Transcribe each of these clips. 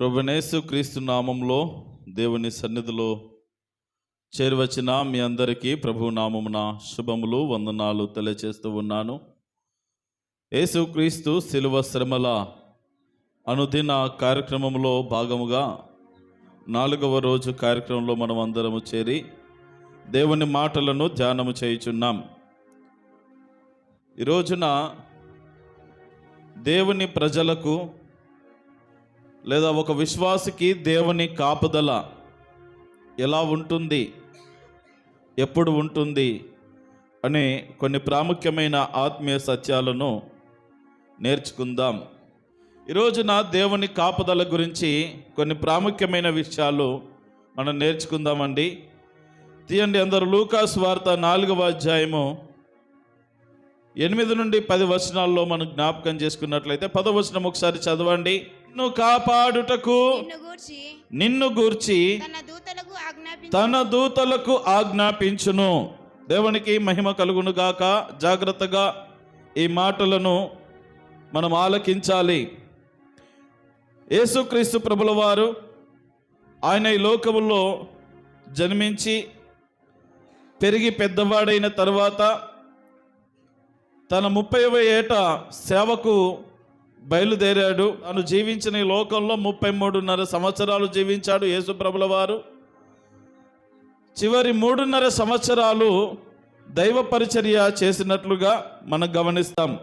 ప్రభునేసు క్రీస్తు నామంలో దేవుని సన్నిధిలో చేరువచ్చిన మీ అందరికీ ప్రభు నామమున శుభములు వందనాలు తెలియచేస్తూ ఉన్నాను. యేసుక్రీస్తు శిలువ శ్రమల అనుదిన కార్యక్రమంలో భాగముగా నాలుగవ రోజు కార్యక్రమంలో మనం అందరము చేరి దేవుని మాటలను ధ్యానము చేయుచున్నాం. ఈ రోజున దేవుని ప్రజలకు లేదా ఒక విశ్వాసికి దేవుని కాపుదల ఎలా ఉంటుంది? ఎప్పుడు ఉంటుంది? అనే కొన్ని ప్రాముఖ్యమైన ఆత్మీయ సత్యాలను నేర్చుకుందాం. ఈ రోజున దేవుని కాపుదల గురించి కొన్ని ప్రాముఖ్యమైన విషయాలు మనం నేర్చుకుందామండి. తీయండి అందరూ లూకాస్ వార్త నాలుగవ అధ్యాయము ఎనిమిది నుండి పది వచనాల్లో మనం జ్ఞాపకం చేసుకున్నట్లయితే పదవచనం ఒకసారి చదవండి. నిన్ను కాపాడుటకు నిన్ను గూర్చి తన దూతలకు ఆజ్ఞాపించును. దేవునికి మహిమ కలుగును గాక. జాగ్రత్తగా ఈ మాటలను మనం ఆలకించాలి. యేసుక్రీస్తు ప్రభుల వారు ఆయన ఈ లోకములో జన్మించి పెరిగి పెద్దవాడైన తర్వాత తన ముప్పైవ ఏట సేవకు బయలుదేరాడు. తను జీవించిన ఈ లోకంలో ముప్పై మూడున్నర సంవత్సరాలు జీవించాడు యేసుప్రభుల వారు. చివరి మూడున్నర సంవత్సరాలు దైవ పరిచర్య చేసినట్లుగా మనం గమనిస్తాం.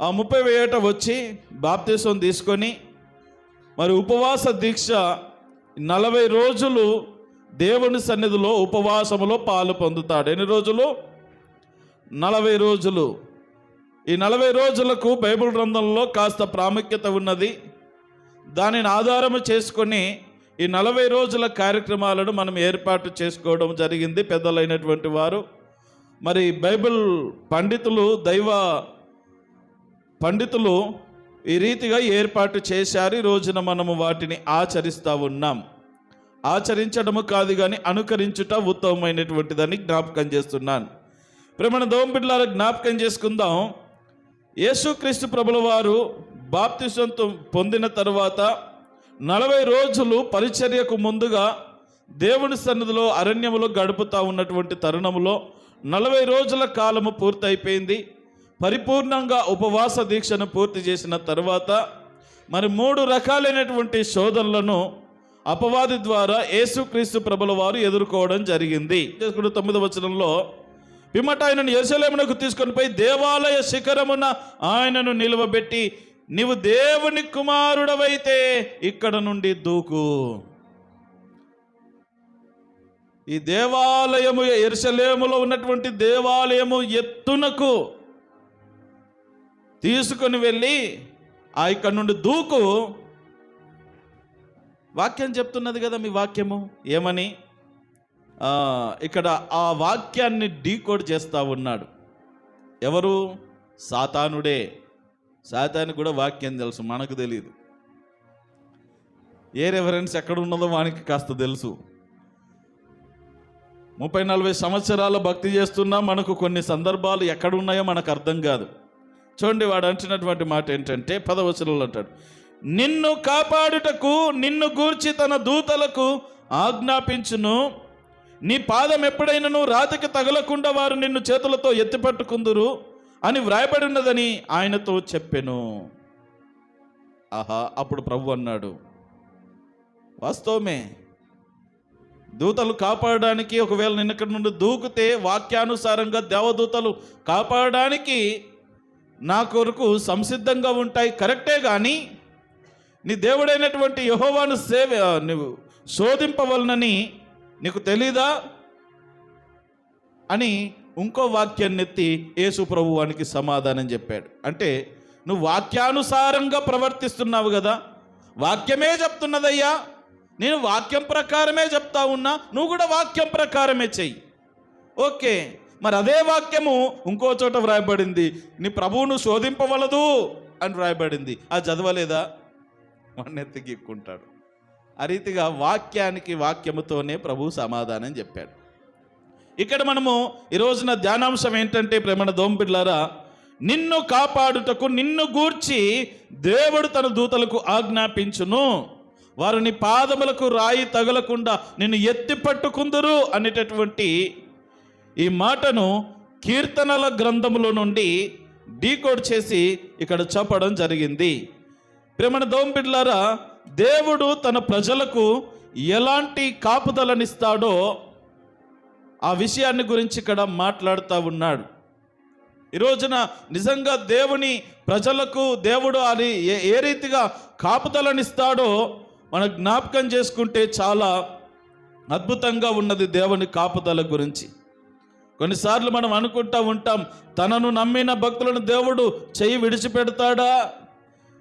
ఆ ముప్పై వేట వచ్చి బాప్తీసం తీసుకొని మరి ఉపవాస దీక్ష నలభై రోజులు దేవుని సన్నిధిలో ఉపవాసములో పాలు పొందుతాడు. ఎన్ని రోజులు? నలభై రోజులు. ఈ నలభై రోజులకు బైబిల్ గ్రంథంలో కాస్త ప్రాముఖ్యత ఉన్నది. దానిని ఆధారము చేసుకొని ఈ నలభై రోజుల కార్యక్రమాలను మనం ఏర్పాటు చేసుకోవడం జరిగింది పెద్దలైనటువంటి వారు. మరి బైబిల్ పండితులు దైవ పండితులు ఈ రీతిగా ఏర్పాటు చేశారు. ఈ రోజున మనము వాటిని ఆచరిస్తూ ఉన్నాం. ఆచరించడము కాదు కానీ అనుకరించుట ఉత్తమమైనటువంటిదని జ్ఞాపకం చేస్తున్నాను. ప్రేమణ దోంపిడ్లాల జ్ఞాపకం చేసుకుందాం. యేసుక్రీస్తు ప్రభుల వారు బాప్తిసంతో పొందిన తర్వాత నలభై రోజులు పరిచర్యకు ముందుగా దేవుని సన్నిధిలో అరణ్యములో గడుపుతా ఉన్నటువంటి తరుణములో నలభై రోజుల కాలము పూర్తయిపోయింది. పరిపూర్ణంగా ఉపవాస దీక్షను పూర్తి చేసిన తర్వాత మరి మూడు రకాలైనటువంటి శోధనలను అపవాది ద్వారా యేసుక్రీస్తు ప్రభుల వారు ఎదుర్కోవడం జరిగింది. తొమ్మిదవ వచనంలో పిమ్మట ఆయనను ఎరుసలేమునకు తీసుకొని పోయి దేవాలయ శిఖరమున ఆయనను నిలువబెట్టి నీవు దేవుని కుమారుడవైతే ఇక్కడ నుండి దూకు. ఈ దేవాలయము ఎరుసలేములో ఉన్నటువంటి దేవాలయము ఎత్తునకు తీసుకొని వెళ్ళి ఆ ఇక్కడ నుండి దూకు. వాక్యం చెప్తున్నది కదా మీ వాక్యము. ఏమని? ఇక్కడ ఆ వాక్యాన్ని డీకోడ్ చేస్తూ ఉన్నాడు. ఎవరు? సాతానుడే. సాతానికి కూడా వాక్యం తెలుసు మనకు తెలియదు ఏ రెఫరెన్స్ ఎక్కడ ఉన్నదో వానికి కాస్త తెలుసు. ముప్పై నలభై సంవత్సరాలు భక్తి చేస్తున్నా మనకు కొన్ని సందర్భాలు ఎక్కడున్నాయో మనకు అర్థం కాదు. చూడండి వాడు అంటున్నటువంటి మాట ఏంటంటే పదవచనంలో అంటాడు నిన్ను కాపాడుటకు నిన్ను గూర్చి తన దూతలకు ఆజ్ఞాపించును నీ పాదం ఎప్పుడైనను రాతికి తగలకుండా వారు నిన్ను చేతులతో ఎత్తిపట్టుకుందురు అని వ్రాయబడి ఉన్నదని ఆయనతో చెప్పెను. ఆహా అప్పుడు ప్రభు అన్నాడు వాస్తవమే దూతలు కాపాడడానికి ఒకవేళ నేను ఇక్కడ నుండి దూకితే వాక్యానుసారంగా దేవదూతలు కాపాడడానికి నా కొరకు సంసిద్ధంగా ఉంటాయి కరెక్టే కానీ నీ దేవుడైనటువంటి యహోవాను సేవ నువ్వు శోధింపవలనని నీకు తెలీదా? అని ఇంకో వాక్యాన్ని ఎత్తి యేసు ప్రభువానికి సమాధానం చెప్పాడు. అంటే నువ్వు వాక్యానుసారంగా ప్రవర్తిస్తున్నావు కదా వాక్యమే చెప్తున్నదయ్యా. నేను వాక్యం ప్రకారమే చెప్తా ఉన్నా నువ్వు కూడా వాక్యం ప్రకారమే చెయ్యి. ఓకే మరి అదే వాక్యము ఇంకో చోట వ్రాయబడింది. నీ ప్రభువును శోధింపవలదు అని వ్రాయబడింది. అది చదవలేదా? వాడిని ఎత్తికిక్కుంటాడు ఆ రీతిగా వాక్యానికి వాక్యముతోనే ప్రభు సమాధానం చెప్పాడు. ఇక్కడ మనము ఈ రోజున ధ్యానాంశం ఏంటంటే ప్రేమణ దోంపిడ్లారా నిన్ను కాపాడుటకు నిన్ను గూర్చి దేవుడు తన దూతలకు ఆజ్ఞాపించును. వారు నీ పాదములకు రాయి తగలకుండా నిన్ను ఎత్తి పట్టుకుందరు అనేటటువంటి ఈ మాటను కీర్తనల గ్రంథములో నుండి డీకోడ్ చేసి ఇక్కడ చెప్పడం జరిగింది. ప్రేమణ దోంపిడ్లారా దేవుడు తన ప్రజలకు ఎలాంటి కాపుదలనిస్తాడో ఆ విషయాన్ని గురించి ఇక్కడ మాట్లాడుతూ ఉన్నాడు. ఈ రోజున నిజంగా దేవుని ప్రజలకు దేవుడు అది ఏ ఏ రీతిగా కాపుదలనిస్తాడో మనం జ్ఞాపకం చేసుకుంటే చాలా అద్భుతంగా ఉన్నది దేవుని కాపుదల గురించి. కొన్నిసార్లు మనం అనుకుంటా ఉంటాం తనను నమ్మిన భక్తులను దేవుడు చెయ్యి విడిచిపెడతాడా?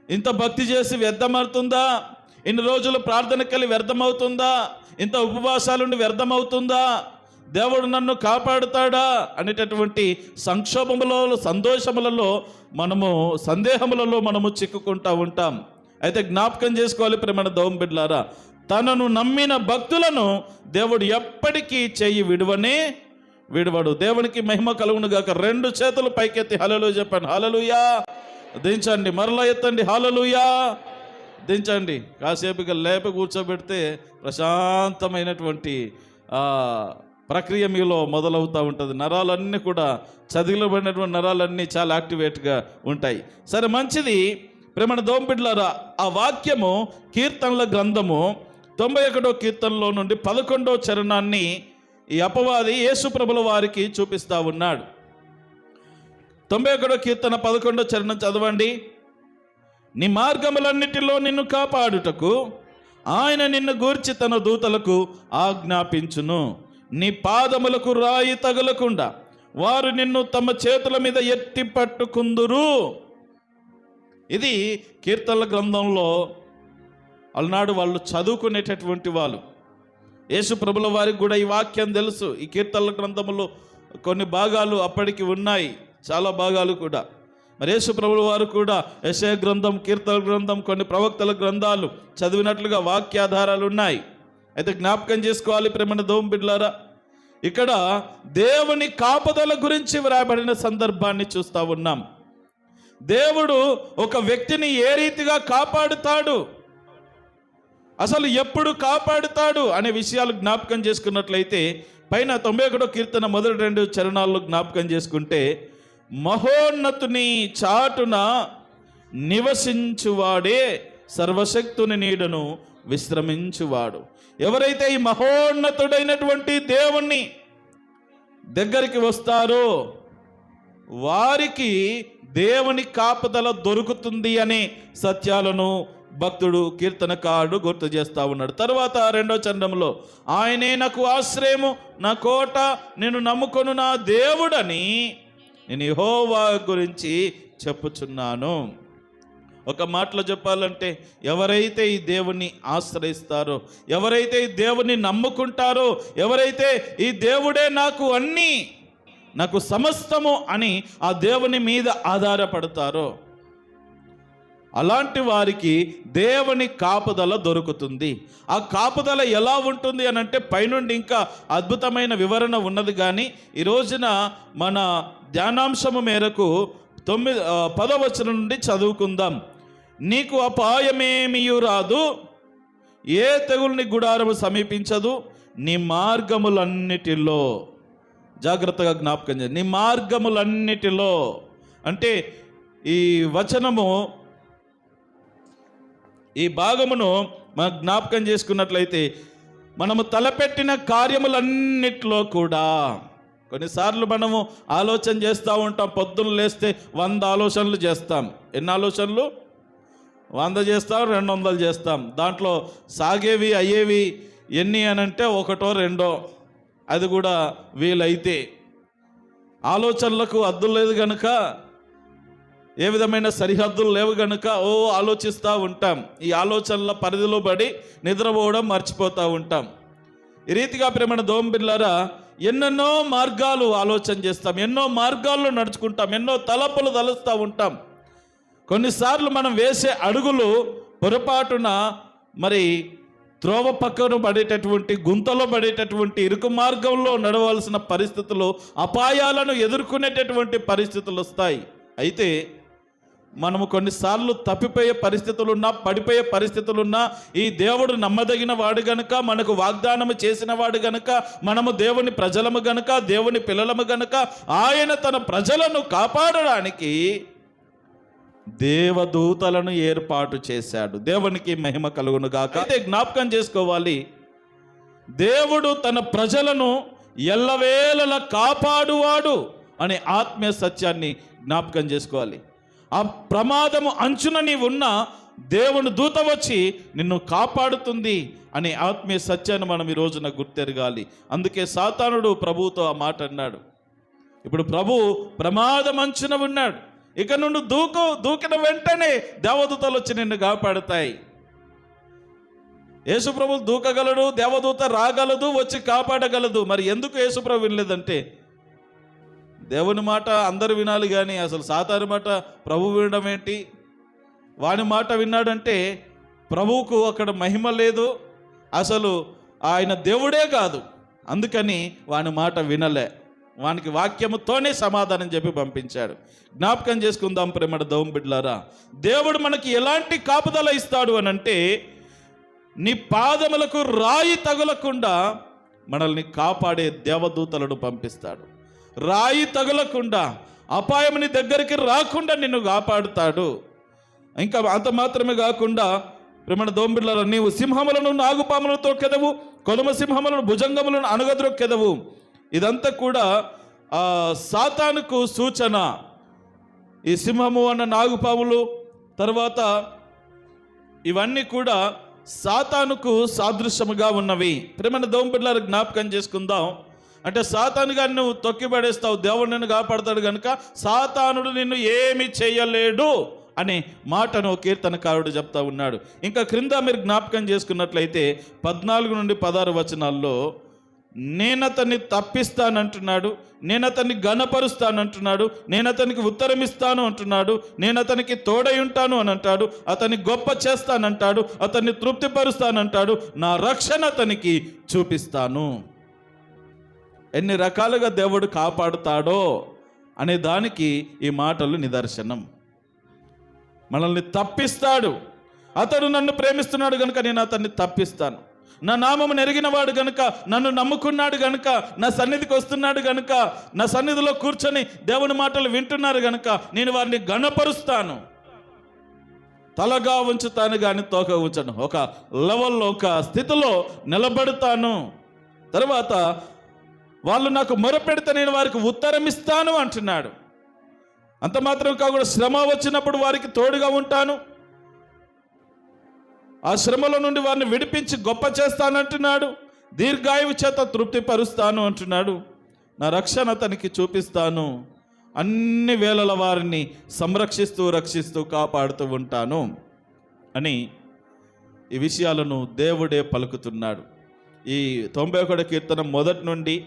ఇంత భక్తి చేసి వ్యర్థమవుతుందా? ఇన్ని రోజులు ప్రార్థనకెళ్ళి వ్యర్థమవుతుందా? ఇంత ఉపవాసాలుండి వ్యర్థమవుతుందా? దేవుడు నన్ను కాపాడుతాడా? అనేటటువంటి సంక్షోభములో సంతోషములలో మనము సందేహములలో మనము చిక్కుకుంటా ఉంటాం. అయితే జ్ఞాపకం చేసుకోవాలి ప్రేమ దోమ బిడ్లారా తనను నమ్మిన భక్తులను దేవుడు ఎప్పటికీ చెయ్యి విడువనే విడవడు. దేవునికి మహిమ కలుగును గాక. రెండు చేతులు పైకెత్తి హలలు చెప్పండి. హలలుయా దించండి. మరలా ఎత్తండి. హలలుయా దించండి కాసేపుగా లేప కూర్చోబెడితే ప్రశాంతమైనటువంటి ప్రక్రియ మీలో మొదలవుతూ ఉంటుంది. నరాలన్నీ కూడా చదివిలబడినటువంటి నరాలన్నీ చాలా యాక్టివేట్గా ఉంటాయి. సరే మంచిది. ప్రేమణ దోంపిడ్లారా ఆ వాక్యము కీర్తనల గ్రంథము తొంభై ఒకటో కీర్తనలో నుండి పదకొండో చరణాన్ని ఈ అపవాది యేసుప్రభుల వారికి చూపిస్తా ఉన్నాడు. తొంభై ఒకటో కీర్తన పదకొండో చరణం చదవండి. నీ మార్గములన్నిటిలో నిన్ను కాపాడుటకు ఆయన నిన్ను గూర్చి తన దూతలకు ఆజ్ఞాపించును. నీ పాదములకు రాయి తగలకుండా వారు నిన్ను తమ చేతుల మీద ఎత్తి పట్టుకుందురు. ఇది కీర్తనల గ్రంథంలో అలనాడు వాళ్ళు చదువుకునేటటువంటి వాళ్ళు. యేసు ప్రభుల వారికి కూడా ఈ వాక్యం తెలుసు. ఈ కీర్తనల గ్రంథములో కొన్ని భాగాలు అప్పటికి ఉన్నాయి. చాలా భాగాలు కూడా. మరి యేసు ప్రభుల వారు కూడా యశయ గ్రంథం కీర్తన గ్రంథం కొన్ని ప్రవక్తల గ్రంథాలు చదివినట్లుగా వాక్యాధారాలు ఉన్నాయి. అయితే జ్ఞాపకం చేసుకోవాలి ప్రేమణ దోమ బిడ్లారా ఇక్కడ దేవుని కాపుదల గురించి వ్రాయబడిన సందర్భాన్ని చూస్తూ ఉన్నాం. దేవుడు ఒక వ్యక్తిని ఏ రీతిగా కాపాడుతాడు? అసలు ఎప్పుడు కాపాడుతాడు అనే విషయాలు జ్ఞాపకం చేసుకున్నట్లయితే పైన తొంభై ఒకటో కీర్తన మొదటి రెండు చరణాల్లో జ్ఞాపకం చేసుకుంటే మహోన్నతుని చాటున నివసించువాడే సర్వశక్తుని నీడను విశ్రమించువాడు. ఎవరైతే ఈ మహోన్నతుడైనటువంటి దేవుణ్ణి దగ్గరికి వస్తారో వారికి దేవుని కాపుదల దొరుకుతుంది అనే సత్యాలను భక్తుడు కీర్తనకారుడు గుర్తు చేస్తా ఉన్నాడు. తర్వాత రెండో చంద్రంలో ఆయనే నాకు ఆశ్రయము నా కోట నేను నమ్ముకొను నా దేవుడని నేను యహోవా గురించి చెప్పుచున్నాను. ఒక మాటలో చెప్పాలంటే ఎవరైతే ఈ దేవుణ్ణి ఆశ్రయిస్తారో ఎవరైతే ఈ దేవుణ్ణి నమ్ముకుంటారో ఎవరైతే ఈ దేవుడే నాకు అన్నీ నాకు సమస్తము అని ఆ దేవుని మీద ఆధారపడతారో అలాంటి వారికి దేవుని కాపుదల దొరుకుతుంది. ఆ కాపుదల ఎలా ఉంటుంది అని అంటే పైనుండి ఇంకా అద్భుతమైన వివరణ ఉన్నది కానీ ఈ రోజున మన ధ్యానాంశము మేరకు తొమ్మిది పదవచనం నుండి చదువుకుందాం. నీకు అపాయమేమియు రాదు ఏ తెగుల్ని గుడారము సమీపించదు నీ మార్గములన్నిటిలో జాగ్రత్తగా జ్ఞాపకం చేయండి నీ మార్గములన్నిటిలో. అంటే ఈ వచనము ఈ భాగమును మనం జ్ఞాపకం చేసుకున్నట్లయితే మనము తలపెట్టిన కార్యములన్నిట్లో కూడా కొన్నిసార్లు మనము ఆలోచన చేస్తూ ఉంటాం పొద్దున్న లేస్తే వంద ఆలోచనలు చేస్తాం. ఎన్ని ఆలోచనలు? వంద చేస్తాం రెండు వందలు చేస్తాం. దాంట్లో సాగేవి అయ్యేవి ఎన్ని అని అంటే ఒకటో రెండో అది కూడా వీలైతే. ఆలోచనలకు అద్దు లేదు కనుక ఏ విధమైన సరిహద్దులు లేవు గనుక ఓ ఆలోచిస్తూ ఉంటాం. ఈ ఆలోచనల పరిధిలో పడి నిద్రపోవడం మర్చిపోతూ ఉంటాం. ఈ రీతిగా ప్రేమణ దోంబిల్లారా ఎన్నెన్నో మార్గాలు ఆలోచన చేస్తాం. ఎన్నో మార్గాల్లో నడుచుకుంటాం. ఎన్నో తలపులు తలుస్తూ ఉంటాం. కొన్నిసార్లు మనం వేసే అడుగులు పొరపాటున మరి త్రోవ పక్కన పడేటటువంటి గుంతలో పడేటటువంటి ఇరుకు మార్గంలో నడవలసిన పరిస్థితులు అపాయాలను ఎదుర్కొనేటటువంటి పరిస్థితులు వస్తాయి. అయితే మనము కొన్నిసార్లు తప్పిపోయే పరిస్థితులున్నా పడిపోయే పరిస్థితులున్నా ఈ దేవుడు నమ్మదగిన వాడు గనుక మనకు వాగ్దానము చేసిన వాడు గనుక మనము దేవుని ప్రజలము గనుక దేవుని పిల్లలము గనుక ఆయన తన ప్రజలను కాపాడడానికి దేవదూతలను ఏర్పాటు చేశాడు. దేవునికి మహిమ కలుగును గాక. అయితే జ్ఞాపకం చేసుకోవాలి. దేవుడు తన ప్రజలను ఎల్లవేళలా కాపాడువాడు అనే ఆత్మీయ సత్యాన్ని జ్ఞాపకం చేసుకోవాలి. ఆ ప్రమాదము అంచున నీవు దేవుని దూత వచ్చి నిన్ను కాపాడుతుంది అనే ఆత్మీయ సత్యాన్ని మనం ఈ రోజున గుర్తెరగాలి. అందుకే సాతానుడు ప్రభువుతో ఆ మాట అన్నాడు. ఇప్పుడు ప్రభు ప్రమాదం అంచున ఉన్నాడు. ఇక నుండి దూకు దూకిన వెంటనే దేవదూతలు వచ్చి నిన్ను కాపాడుతాయి. యేసుప్రభు దూకగలడు దేవదూత రాగలదు వచ్చి కాపాడగలదు. మరి ఎందుకు యేసుప్రభు వినలేదంటే దేవుని మాట అందరు వినాలి కానీ అసలు సాతారి మాట ప్రభు వినడం ఏంటి? వాని మాట విన్నాడంటే ప్రభువుకు అక్కడ మహిమ లేదు. అసలు ఆయన దేవుడే కాదు. అందుకని వాని మాట వినలే. వానికి వాక్యముతోనే సమాధానం చెప్పి పంపించాడు. జ్ఞాపకం చేసుకుందాం ప్రేమడ దౌం బిడ్లారా దేవుడు మనకి ఎలాంటి కాపుదల ఇస్తాడు అని అంటే నీ పాదములకు రాయి తగులకుండా మనల్ని కాపాడే దేవదూతలను పంపిస్తాడు. రాయి తగలకుండా అపాయం నీ దగ్గరికి రాకుండా నిన్ను కాపాడుతాడు. ఇంకా అంత మాత్రమే కాకుండా ప్రేమణ దోంబిళ్ళ నీవు సింహములను నాగుపాములను తొక్కెదవు కొదమ సింహములను భుజంగములను అణగద్రొక్కెదవు ఇదంతా కూడా ఆ, సాతానుకు సూచన. ఈ సింహము అన్న నాగుపాములు తర్వాత ఇవన్నీ కూడా సాతానుకు సాదృశ్యముగా ఉన్నవి. ప్రేమణ దోంబిళ్ళ జ్ఞాపకం చేసుకుందాం. అంటే సాతాను గారిని నువ్వు తొక్కిపడేస్తావు దేవుడు నిన్ను కాపాడతాడు కనుక సాతానుడు నిన్ను ఏమి చేయలేడు అనే మాటను కీర్తనకారుడు చెప్తా ఉన్నాడు. ఇంకా క్రింద మీరు జ్ఞాపకం చేసుకున్నట్లయితే పద్నాలుగు నుండి పదహారు వచనాల్లో నేను అతన్ని తప్పిస్తానంటున్నాడు నేను అతన్ని గణపరుస్తానంటున్నాడు నేను అతనికి ఉత్తరం ఇస్తాను అంటున్నాడు నేను అతనికి తోడై ఉంటాను అని అంటాడు అతన్ని గొప్ప చేస్తానంటాడు అతన్ని తృప్తిపరుస్తానంటాడు నా రక్షణ అతనికి చూపిస్తాను. ఎన్ని రకాలుగా దేవుడు కాపాడుతాడో అనే దానికి ఈ మాటలు నిదర్శనం. మనల్ని తప్పిస్తాడు. అతడు నన్ను ప్రేమిస్తున్నాడు కనుక నేను అతన్ని తప్పిస్తాను. నా నామము నెరిగిన వాడు గనుక నన్ను నమ్ముకున్నాడు గనుక నా సన్నిధికి వస్తున్నాడు గనుక నా సన్నిధిలో కూర్చొని దేవుని మాటలు వింటున్నారు గనుక నేను వారిని గణపరుస్తాను తలగా ఉంచుతాను కానీ తోక ఉంచను. ఒక లెవెల్లో ఒక స్థితిలో నిలబడతాను. తర్వాత వాళ్ళు నాకు మొరపెడితే నేను వారికి ఉత్తరం ఇస్తాను అంటున్నాడు. అంత మాత్రం కాకుండా శ్రమ వచ్చినప్పుడు వారికి తోడుగా ఉంటాను. ఆ శ్రమల నుండి వారిని విడిపించి గొప్ప చేస్తానంటున్నాడు. దీర్ఘాయువు చేత తృప్తిపరుస్తాను అంటున్నాడు. నా రక్షణ అతనికి చూపిస్తాను. అన్ని వేళల వారిని సంరక్షిస్తూ రక్షిస్తూ కాపాడుతూ ఉంటాను అని ఈ విషయాలను దేవుడే పలుకుతున్నాడు. ఈ తొంభై ఒకటి కీర్తన మొదటి నుండి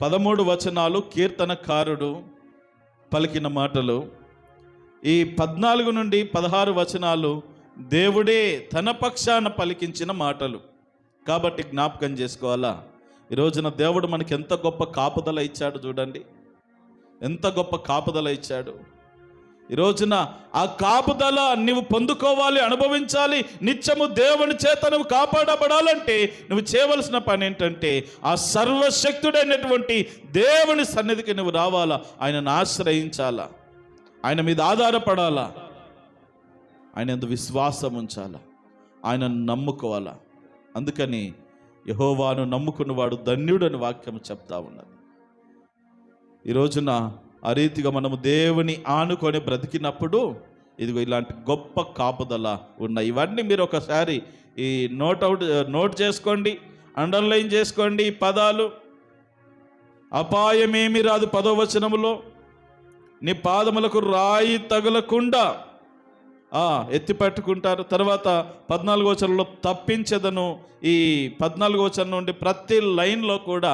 పదమూడు వచనాలు కీర్తనకారుడు పలికిన మాటలు. ఈ పద్నాలుగు నుండి పదహారు వచనాలు దేవుడే తన పక్షాన పలికించిన మాటలు. కాబట్టి జ్ఞాపకం చేసుకోవాలా? ఈ రోజున దేవుడు మనకి ఎంత గొప్ప కాపుదల ఇచ్చాడు చూడండి. ఎంత గొప్ప కాపుదల ఇచ్చాడు. ఈ రోజున ఆ కాపుదల నువ్వు పొందుకోవాలి అనుభవించాలి. నిత్యము దేవుని చేత నువ్వు కాపాడబడాలంటే నువ్వు చేయవలసిన పని ఏంటంటే ఆ సర్వశక్తుడైనటువంటి దేవుని సన్నిధికి నువ్వు రావాలా. ఆయనను ఆశ్రయించాలా. ఆయన మీద ఆధారపడాలా. ఆయన ఎందు విశ్వాసం ఉంచాలా. ఆయనను నమ్ముకోవాలా. అందుకని యహోవాను నమ్ముకున్నవాడు ధన్యుడని వాక్యం చెప్తా ఉన్నది. ఈ రోజున ఆ రీతిగా మనము దేవుని ఆనుకొని బ్రతికినప్పుడు ఇదిగో ఇలాంటి గొప్ప కాపుదల ఉన్నాయి ఇవన్నీ మీరు ఒకసారి ఈ నోట్ అవుట్ నోట్ చేసుకోండి అండర్లైన్ చేసుకోండి ఈ పదాలు. అపాయమేమి రాదు పదోవచనములో నీ పాదములకు రాయి తగులకుండా ఎత్తిపెట్టుకుంటారు ఎత్తి పట్టుకుంటారు. తర్వాత పద్నాలుగో వచనంలో తప్పించదను. ఈ పద్నాలుగో వచనం నుండి ప్రతి లైన్లో కూడా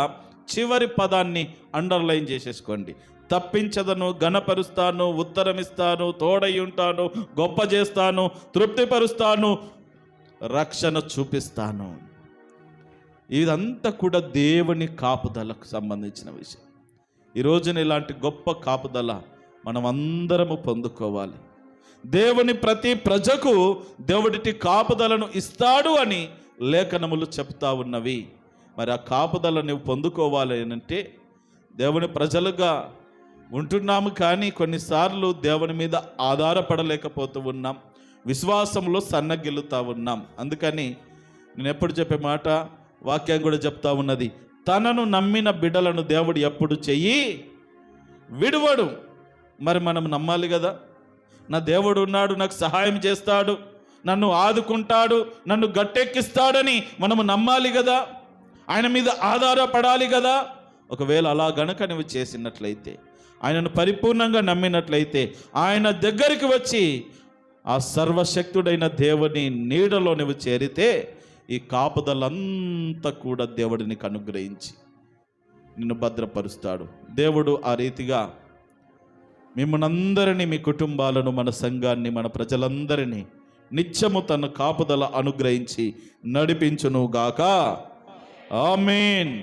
చివరి పదాన్ని అండర్లైన్ చేసేసుకోండి. తప్పించదను గణపరుస్తాను ఉత్తరమిస్తాను తోడయ్యుంటాను ఉంటాను గొప్ప చేస్తాను తృప్తిపరుస్తాను రక్షణ చూపిస్తాను. ఇదంతా కూడా దేవుని కాపుదలకు సంబంధించిన విషయం. ఈ రోజున ఇలాంటి గొప్ప కాపుదల మనం అందరము పొందుకోవాలి. దేవుని ప్రతి ప్రజకు దేవుడిటి కాపుదలను ఇస్తాడు అని లేఖనములు చెప్తా ఉన్నవి. మరి ఆ కాపుదల నువ్వు పొందుకోవాలి అంటే దేవుని ప్రజలుగా ఉంటున్నాము కానీ కొన్నిసార్లు దేవుని మీద ఆధారపడలేకపోతూ ఉన్నాం. విశ్వాసంలో సన్నగిల్లుతూ ఉన్నాం. అందుకని నేను ఎప్పుడు చెప్పే మాట వాక్యం కూడా చెప్తా ఉన్నది. తనను నమ్మిన బిడ్డలను దేవుడు ఎప్పుడు చెయ్యి విడువడు. మరి మనం నమ్మాలి కదా? నా దేవుడు ఉన్నాడు నాకు సహాయం చేస్తాడు నన్ను ఆదుకుంటాడు నన్ను గట్టెక్కిస్తాడని మనము నమ్మాలి కదా? ఆయన మీద ఆధారపడాలి కదా? ఒకవేళ అలా గనక నువ్వు చేసినట్లయితే ఆయనను పరిపూర్ణంగా నమ్మినట్లయితే ఆయన దగ్గరికి వచ్చి ఆ సర్వశక్తుడైన దేవుని నీడలో నువ్వు చేరితే ఈ కాపుదలంతా కూడా దేవుడు నీకు అనుగ్రహించి నిన్ను భద్రపరుస్తాడు. దేవుడు ఆ రీతిగా మిమ్మల్ని అందరినీ మీ కుటుంబాలను మన సంఘాన్ని మన ప్రజలందరినీ నిత్యము తన కాపుదల అనుగ్రహించి నడిపించును గాక ఆమేన్.